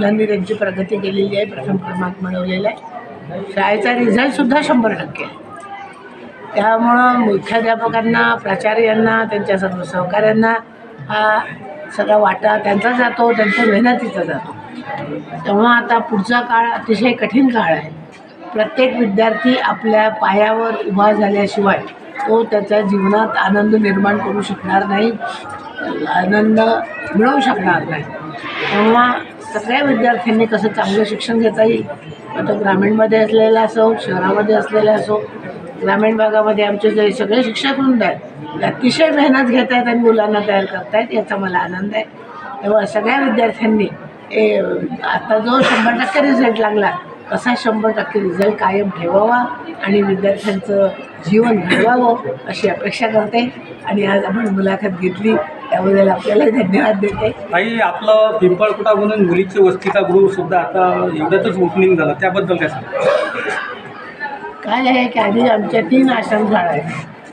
मुलांनी त्यांची प्रगती केलेली आहे प्रथम क्रमांक मिळवलेला आहे. शाळेचा रिझल्टसुद्धा शंभर टक्के आहे. त्यामुळं मुख्याध्यापकांना प्राचार्यांना त्यांच्या सर्व सहकाऱ्यांना हा सगळा वाटा त्यांचा जातो त्यांच्या मेहनतीचा जातो. तेव्हा आता पुढचा काळ अतिशय कठीण काळ आहे. प्रत्येक विद्यार्थी आपल्या पायावर उभा झाल्याशिवाय तो त्याच्या जीवनात आनंद निर्माण करू शकणार नाही आनंद मिळवू शकणार नाही. तेव्हा सगळ्या विद्यार्थ्यांनी कसं चांगलं शिक्षण घेता येईल? तो ग्रामीणमध्ये असलेला असो शहरामध्ये असलेला असो ग्रामीण भागामध्ये आमचे जे सगळे शिक्षक वृंद आहेत ते अतिशय मेहनत घेत आहेत आणि मुलांना तयार करतायत याचा मला आनंद आहे. तेव्हा सगळ्या विद्यार्थ्यांनी ए, आता जो शंभर टक्के रिझल्ट लागला तसा शंभर टक्के रिझल्ट कायम ठेवावा आणि विद्यार्थ्यांचं जीवन घडवावं अशी अपेक्षा करते. आणि आज आपण मुलाखत घेतली. त्याबद्दल आपल्याला धन्यवाद देते. ताई आपलं पिंपळकुटा म्हणून मुलीचं वस्तिकागृह सुद्धा आता एवढ्यातच ओपनिंग झालं. त्याबद्दल काय सांगा काय आहे की आधी आमच्या तीन आश्रमशाळा आहेत.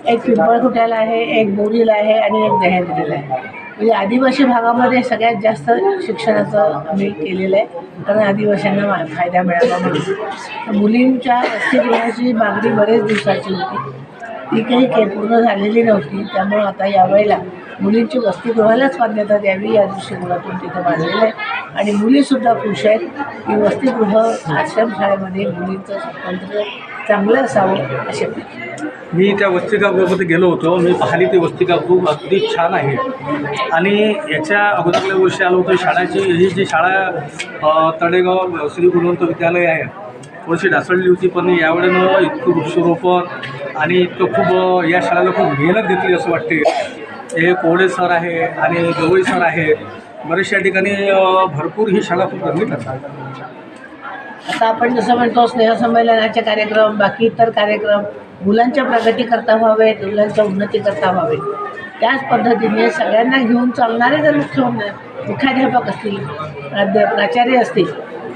एक पिंपळखुट्याला आहे एक बोरीला आहे आणि एक दह्याद्रीला आहे. म्हणजे आदिवासी भागामध्ये सगळ्यात जास्त शिक्षणाचं आम्ही केलेलं आहे. कारण आदिवासींना मा- फायदा मिळावा म्हणून. मुलींच्या वसतिगृहाची मागणी बरेच दिवसाची होती. ती काही के पूर्ण झालेली नव्हती. त्यामुळं आता यावेळेला मुलींची वसतिगृहालाच मान्यता द्यावी या दृष्टिकोनातून तिथं बांधलेलं आहे. आणि मुलीसुद्धा खुश आहेत. की वसतिगृह आश्रमशाळेमध्ये मुलींचं स्वातंत्र्य चांगलं असावं असे मी त्या वस्तिकागृहामध्ये गेलो होतो. मी पाहिली ती वस्तिकागृह अगदी छान आहे. आणि याच्या अगोदरल्या वर्षी आलो होतो. शाळाची ही जी शाळा तडेगाव श्री गुणवंत विद्यालय आहे. थोडीशी ढासळली होती पण यावेळेनं इतकं वृक्षारोपण आणि तो खूप या शाळेला खूप मेहनत घेतली असं वाटते हे कोवळे सर आहे आणि गवई सर आहे. बऱ्याचशा ठिकाणी भरपूर ही शाळा खूप रंगीत असतात. आता आपण जसं म्हणतो स्नेहसंमेलनाचे कार्यक्रम बाकी इतर कार्यक्रम मुलांच्या प्रगती करता व्हावेत मुलांच्या उन्नती करता व्हावेत. त्याच पद्धतीने सगळ्यांना घेऊन चालणारे जर मुख्य मुख्याध्यापक असतील प्राध्या प्राचार्य असतील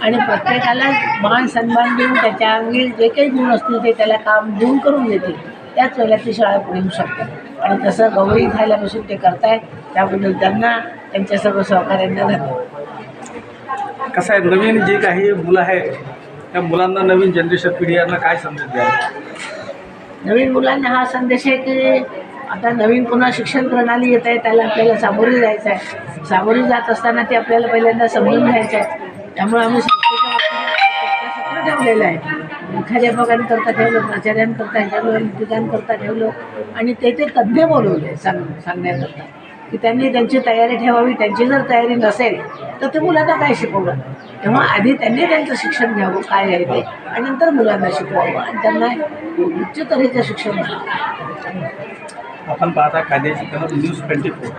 आणि प्रत्येकाला मान सन्मान देऊन त्याच्या अंगी जे काही गुण असतील ते त्याला काम देऊन करून देतील. त्याच वेळेला ती शाळा पुढे येऊ शकते. आणि तसं गौरवी झाल्यापासून ते करतायत त्याबद्दल त्यांना त्यांच्या सर्व सहकार्यांना धन्यवाद. कसं आहे नवीन जे काही मुलं आहेत त्या मुलांना नवीन जनरेशन पिढी यांना काय संदेश द्याल? नवीन मुलांना हा संदेश आहे की आता नवीन पुन्हा शिक्षण प्रणाली येत आहे त्याला आपल्याला सामोरे जायचं आहे. सामोरे जात असताना ते आपल्याला पहिल्यांदा समजून घ्यायचं आहे. त्यामुळे आम्ही सत्र ठेवलेलं आहे. मुख्याध्यापकांकरता ठेवलं प्राचार्यांकरता ठेवलं लिपिकांकरता ठेवलं आणि ते ते तज्ज्ञ बोलवले सांग सांगण्याकरता. की त्यांनी त्यांची तयारी ठेवावी त्यांची जर तयारी नसेल तर ते मुलांना काय शिकवलं तेव्हा आधी त्यांनी त्यांचं शिक्षण घ्यावं काय आहे ते आणि नंतर मुलांना शिकवावं आणि त्यांना उच्च तऱ्हेचं शिक्षण घ्यावं. आपण पाहता कायद्याची कलम न्यूज ट्वेंटी फोर.